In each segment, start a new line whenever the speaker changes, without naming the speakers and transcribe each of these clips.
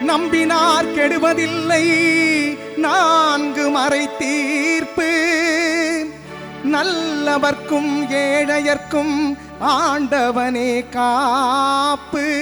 நம்பினார் கெடுவதில்லை. நான்கு மறை தீர்ப்பு. நல்லவர்க்கும் ஏழையர்க்கும் ஆண்டவனே காப்பு.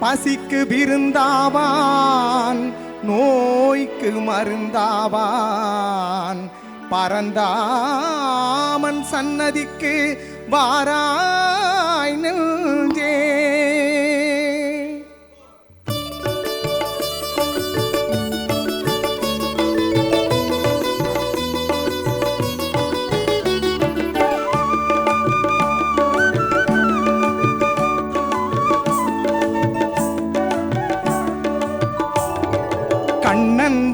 பசிக்கு விருந்தாவான் நோய்க்கு மருந்தாவான். பரந்தாமன் சன்னதிக்கு வாராய்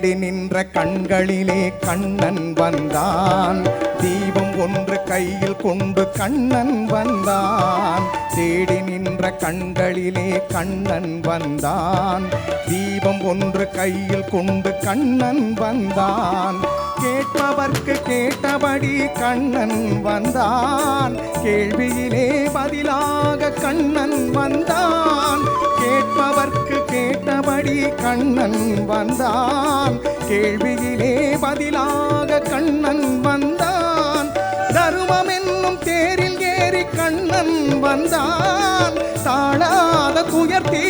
தேடி நின்ற கண்களிலே கண்ணன் வந்தான். தீபம் ஒன்று கையில் கொண்டு கண்ணன் வந்தான். தேடி நின்ற கண்களிலே கண்ணன் வந்தான். தீபம் ஒன்று கையில் கொண்டு கண்ணன் வந்தான். கேட்பவர்க்கு கேட்டபடி கண்ணன் வந்தான். கேள்வியிலே பதிலாக கண்ணன் வந்தான். கேட்பவர்க்கு கேட்டபடி கண்ணன் வந்தான். கேள்வியிலே பதிலாக கண்ணன் வந்தான். தருமம் என்னும் தேரில் ஏறி கண்ணன் வந்தான். தாழாத துயர் தீர்க்க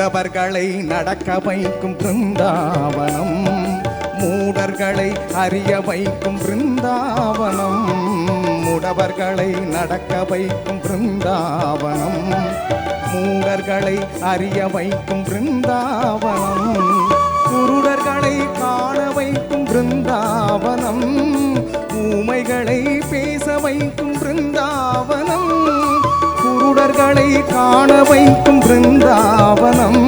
மாதவர்களை நடக்க வைக்கும் பிருந்தாவனம். மூடர்களை அறிய வைக்கும் பிருந்தாவனம். முடவர்களை நடக்க வைக்கும் பிருந்தாவனம். மூடர்களை அறிய வைக்கும் பிருந்தாவனம். குருடர்களை காண வைக்கும் பிருந்தாவனம். ஊமைகளை பேச வைக்கும் குருடர்களை காண வைக்கும் பிருந்தாவனம்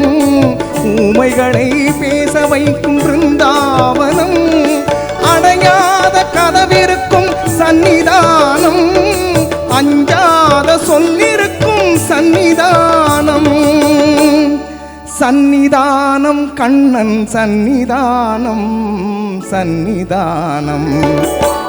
ஊமைகளை பேச வைக்கும் பிருந்தாவனம் அடையாத கதவிருக்கும் சன்னிதானம் அஞ்சாத சொல்லிருக்கும் சன்னிதானம் சன்னிதானம் கண்ணன் சன்னிதானம் சன்னிதானம்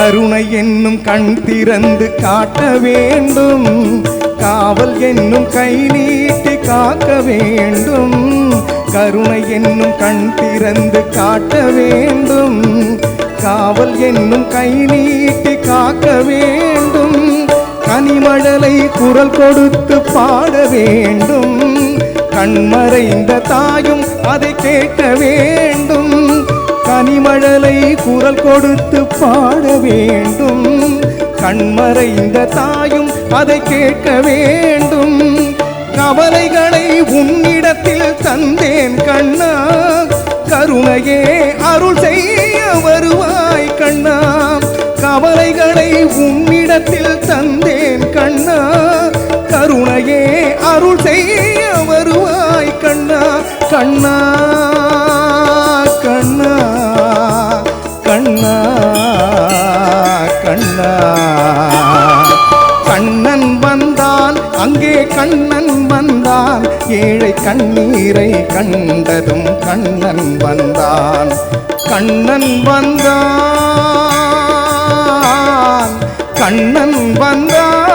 கருணை என்னும் கண் திறந்து காட்ட வேண்டும். காவல் என்னும் கை நீட்டி காக்க வேண்டும். கருணை என்னும் கண் திறந்து காட்ட வேண்டும். காவல் என்னும் கை நீட்டி காக்க வேண்டும். கனிமழலை குரல் கொடுத்து பாட வேண்டும். கண்மறைந்த தாயும் அதை கேட்க வேண்டும். கனிமழலை குரல் கொடுத்து பாட வேண்டும். கண்மறைந்த தாயும் அதை கேட்க வேண்டும். கவலைகளை உன்னிடத்தில் தந்தேன் கண்ணா. கருணையே அருள் செய்ய வருவாய் கண்ணா. கவலைகளை உன்னிடத்தில் தந்தேன் கண்ணா. கருணையே அருள் செய்ய வருவாய் கண்ணா. கண்ணா. அங்கே கண்ணன் வந்தான். ஏழை கண்ணீரை கண்டதும் கண்ணன் வந்தான். கண்ணன் வந்தான். கண்ணன் வந்தான்.